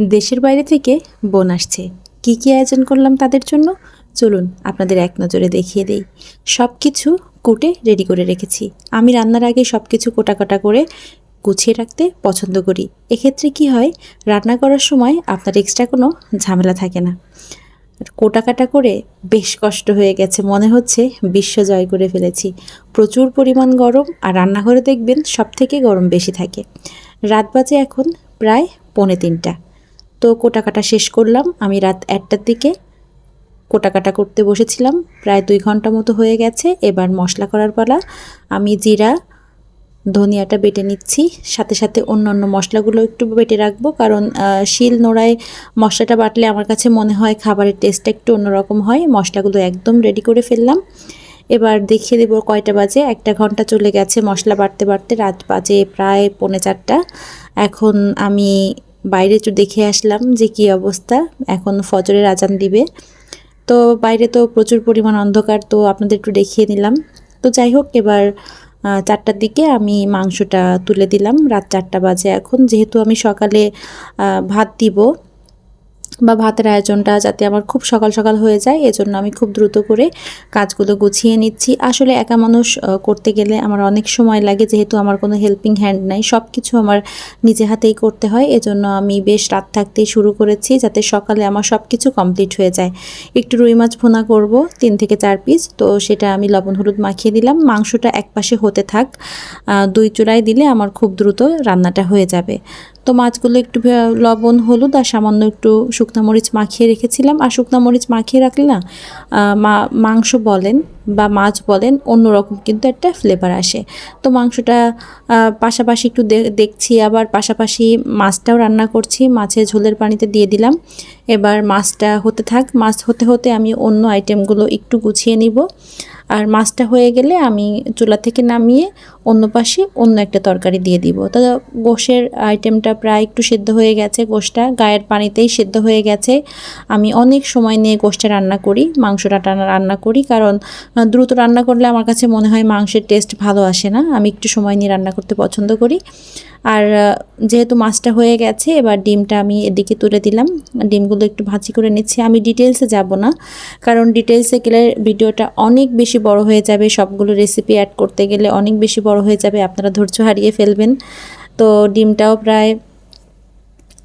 দেশের বাইরে থেকে বোন আসছে। কী কী আয়োজন করলাম তাদের জন্য? চলুন আপনাদের এক নজরে দেখিয়ে দেই। সব কিছু কুটে রেডি করে রেখেছি। আমি রান্নার আগে সব কিছু কোটা কাটা করে গুছিয়ে রাখতে পছন্দ করি। এক্ষেত্রে কি হয়, রান্না করার সময় আপনার এক্সট্রা কোনো ঝামেলা থাকে না। কোটা কাটা করে বেশ কষ্ট হয়ে গেছে, মনে হচ্ছে বিশ্ব জয় করে ফেলেছি। প্রচুর পরিমাণ গরম আর রান্নাঘরে দেখবেন সব থেকে গরম বেশি থাকে। রাত বাজে এখন প্রায় পৌনে তিনটা। তো কোটা কাটা শেষ করলাম। আমি রাত একটার দিকে কোটা কাটা করতে বসেছিলাম। প্রায় দুই ঘণ্টা মতো হয়ে গেছে। এবার মশলা করার পালা। আমি জিরা, ধনিয়াটা বেটে নিচ্ছি। সাথে সাথে অন্য অন্য মশলাগুলো একটু বেটে রাখব। কারণ শিল নোড়ায় মশলাটা বাটলে আমার কাছে মনে হয় খাবারের টেস্টটা একটু অন্যরকম হয়। মশলাগুলো একদম রেডি করে ফেললাম। এবার দেখিয়ে দেবো কয়টা বাজে। একটা ঘণ্টা চলে গেছে মশলা বাড়তে বাড়তে রাত বাজে প্রায় পৌনে চারটা। এখন আমি বাইরে একটু দেখে আসলাম যে কি অবস্থা। এখন ফজরের আজান দিবে। তো বাইরে তো প্রচুর পরিমাণ অন্ধকার, তো আপনাদের একটু দেখিয়ে নিলাম। তো যাই হোক, এবার চারটার দিকে আমি মাংসটা তুলে দিলাম। রাত চারটা বাজে এখন। যেহেতু আমি সকালে ভাত দিব বা ভাতের আয়োজনটা যাতে আমার খুব সকাল সকাল হয়ে যায়, এজন্য আমি খুব দ্রুত করে কাজগুলো গুছিয়ে নিচ্ছি। আসলে একা মানুষ করতে গেলে আমার অনেক সময় লাগে, যেহেতু আমার কোনো হেল্পিং হ্যান্ড নাই সব কিছু আমার নিজে হাতেই করতে হয়, এজন্য আমি বেশ রাত থাকতেই শুরু করেছি, যাতে সকালে আমার সব কিছু কমপ্লিট হয়ে যায়। একটু রুই মাছ ভুনা করব, তিন থেকে চার পিস তো সেটা আমি লবণ হলুদ মাখিয়ে দিলাম, মাংসটা একপাশে হতে থাক দুই চূড়ায় দিলে আমার খুব দ্রুত রান্নাটা হয়ে যাবে। তো মাছগুলো একটু লবণ, হলুদ আর সামান্য একটু শুকনো মরিচ মাখিয়ে রেখেছিলাম। আর শুকনো মরিচ মাখিয়ে রাখলে না মা- মাংস বলেন বা মাছ বলেন, অন্যরকম কিন্তু একটা ফ্লেভার আসে। তো মাংসটা পাশাপাশি একটু দেখছি, আবার পাশাপাশি মাছটাও রান্না করছি। মাছের ঝোলের পানিতে দিয়ে দিলাম। এবার মাছটা হতে থাক। মাছ হতে হতে আমি অন্য আইটেমগুলো একটু গুছিয়ে নিব। আর মাছটা হয়ে গেলে আমি চুলা থেকে নামিয়ে অন্য পাশে অন্য একটা তরকারি দিয়ে দিব। তো গোশের আইটেমটা প্রায় একটু সেদ্ধ হয়ে গেছে, গোশটা গায়ের পানিতেই সেদ্ধ হয়ে গেছে। আমি অনেক সময় নিয়ে গোশটা রান্না করি, মাংসটা রান্না করি, কারণ দ্রুত রান্না করলে আমার কাছে মনে হয় মাংসের টেস্ট ভালো আসে না। আমি একটু সময় নিয়ে রান্না করতে পছন্দ করি। আর যেহেতু মাছটা হয়ে গেছে, এবার ডিমটা আমি এদিকে তুলে দিলাম। ডিমগুলো একটু ভাজি করে নিচ্ছি। আমি ডিটেলসে যাব না, কারণ ডিটেলসে গেলে ভিডিওটা অনেক বেশি বড় হয়ে যাবে। সবগুলো রেসিপি অ্যাড করতে গেলে অনেক বেশি বড় হয়ে যাবে। আপনারা ধৈর্য হারিয়ে ফেলবেন। তো ডিমটাও প্রায়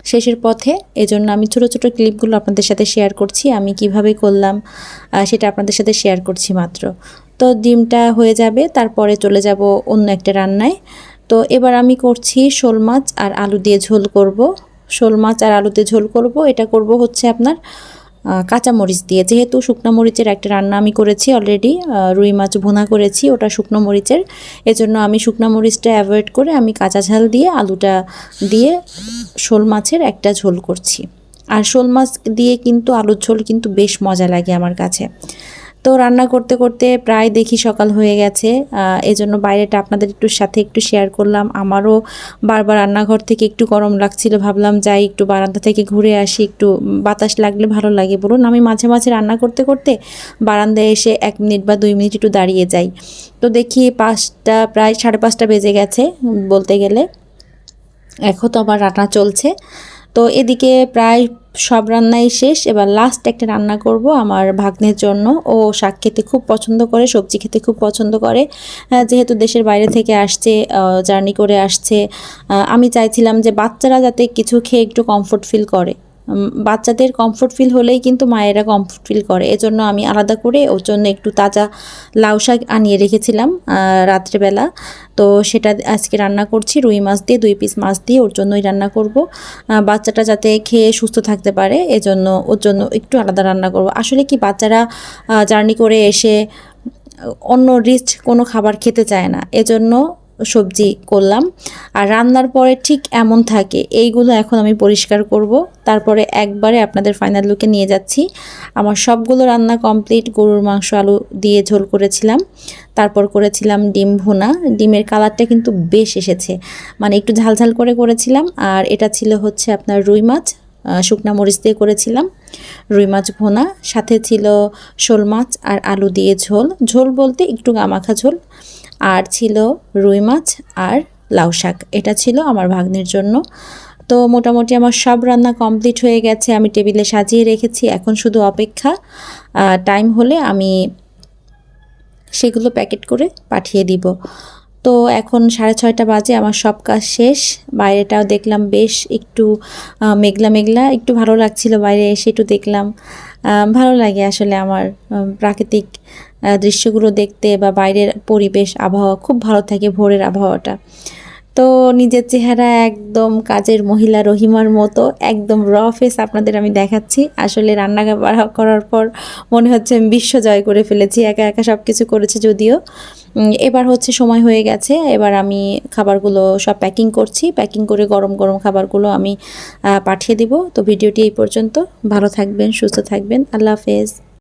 শেষের পথে। এজন্য আমি ছোট ছোট ক্লিপগুলো আপনাদের সাথে শেয়ার করছি। আমি কীভাবে করলাম সেটা আপনাদের সাথে শেয়ার করছি মাত্র। তো ডিমটা হয়ে যাবে। তারপরে চলে যাব অন্য একটা রান্নায়। তো এবার আমি করছি শোল মাছ আর আলু দিয়ে ঝোল করব। শোল মাছ আর আলু দিয়ে ঝোল করব। এটা করব হচ্ছে আপনার আহ, কাঁচা মরিচ দিয়ে। যেহেতু শুকনো মরিচের একটা রান্না আমি করেছি অলরেডি রুই মাছ ভুনা করেছি ওটা শুকনো মরিচের। এজন্য আমি শুকনো মরিচটা অ্যাভয়েড করে আমি কাঁচা ঝাল দিয়ে আলুটা দিয়ে শোল মাছের একটা ঝোল করছি। আর শোল মাছ দিয়ে কিন্তু আলুর ঝোল কিন্তু বেশ মজা লাগে আমার কাছে। তো রান্না করতে করতে প্রায় দেখি সকাল হয়ে গেছে। এজন্য বাইরেটা আপনাদের একটু সাথে একটু শেয়ার করলাম। আমারও বারবার রান্নাঘর থেকে একটু গরম লাগছিল। ভাবলাম যাই একটু বারান্দা থেকে ঘুরে আসি। একটু বাতাস লাগলে ভালো লাগে বলুন। আমি মাঝে মাঝে রান্না করতে করতে বারান্দায় এসে এক মিনিট বা দুই মিনিট একটু দাঁড়িয়ে যাই। তো দেখি পাঁচটা, প্রায় সাড়ে পাঁচটা বেজে গেছে বলতে গেলে। এখন তো আমার রান্না চলছে। তো এদিকে প্রায় সব রান্নাই শেষ। এবার লাস্ট একটা রান্না করব আমার ভাগ্নের জন্য। ও শাক খেতে খুব পছন্দ করে, সবজি খেতে খুব পছন্দ করে। যেহেতু দেশের বাইরে থেকে আসছে জার্নি করে আসছে আমি চাইছিলাম যে বাচ্চারা যাতে কিছু খেয়ে একটু কমফোর্ট ফিল করে। বাচ্চাদের কমফোর্ট ফিল হলেই কিন্তু মায়েরা কমফোর্ট ফিল করে। এজন্য আমি আলাদা করে ওর জন্য একটু তাজা লাউ শাক আনিয়ে রেখেছিলাম রাত্রেবেলা। তো সেটা আজকে রান্না করছি, রুই মাছ দিয়ে, দুই পিস মাছ দিয়ে ওর জন্যই রান্না করব। বাচ্চাটা যাতে খেয়ে সুস্থ থাকতে পারে, এজন্য ওর জন্য একটু আলাদা রান্না করব। আসলে কি বাচ্চারা জার্নি করে এসে অন্য রিচ কোনো খাবার খেতে চায় না। এজন্য সবজি করলাম। আর রান্নার পরে ঠিক এমন থাকে, এইগুলো এখন আমি পরিষ্কার করব। তারপরে একবারে আপনাদের ফাইনাল লুকে নিয়ে যাচ্ছি। আমার সবগুলো রান্না কমপ্লিট গরুর মাংস, আলু দিয়ে ঝোল করেছিলাম। তারপর করেছিলাম ডিম ভুনা। ডিমের কালারটা কিন্তু বেশ এসেছে। মানে একটু ঝালঝাল করে করেছিলাম। আর এটা ছিল হচ্ছে আপনার রুই মাছ শুকনা মরিচ দিয়ে করেছিলাম। রুই মাছ ভোনা, সাথে ছিল শোল মাছ আর আলু দিয়ে ঝোল। ঝোল বলতে একটু গামাখা ঝোল। আর ছিল রুই মাছ আর লাউ শাক। এটা ছিল আমার ভাগ্নির জন্য। তো মোটামুটি আমার সব রান্না কমপ্লিট হয়ে গেছে, আমি টেবিলে সাজিয়ে রেখেছি। এখন শুধু অপেক্ষা টাইম হলে আমি সেগুলো প্যাকেট করে পাঠিয়ে দিব। তো এখন সাড়ে ছয়টা বাজে, আমার সব কাজ শেষ। বাইরেটাও দেখলাম বেশ একটু মেঘলা মেঘলা, একটু ভালো লাগছিল বাইরে এসে একটু দেখলাম। ভালো লাগে আসলে আমার প্রাকৃতিক দৃশ্যগুলো দেখতে বা বাইরের পরিবেশ, আবহাওয়া, খুব ভালো থাকে ভোরের আবহাওয়াটা। তো নিজের চেহারা একদম কাজের মহিলা রহিমার মতো, একদম র ফেস আপনাদের আমি দেখাচ্ছি। আসলে রান্না করা- করার পর মনে হচ্ছে আমি বিশ্ব জয় করে ফেলেছি, একা একা সব কিছু করেছে যদিও। এবার হচ্ছে সময় হয়ে গেছে, এবার আমি খাবারগুলো সব প্যাকিং করছি। প্যাকিং করে গরম গরম খাবারগুলো আমি পাঠিয়ে দিব। তো ভিডিওটি এই পর্যন্ত। ভালো থাকবেন, সুস্থ থাকবেন। আল্লাহ হাফেজ।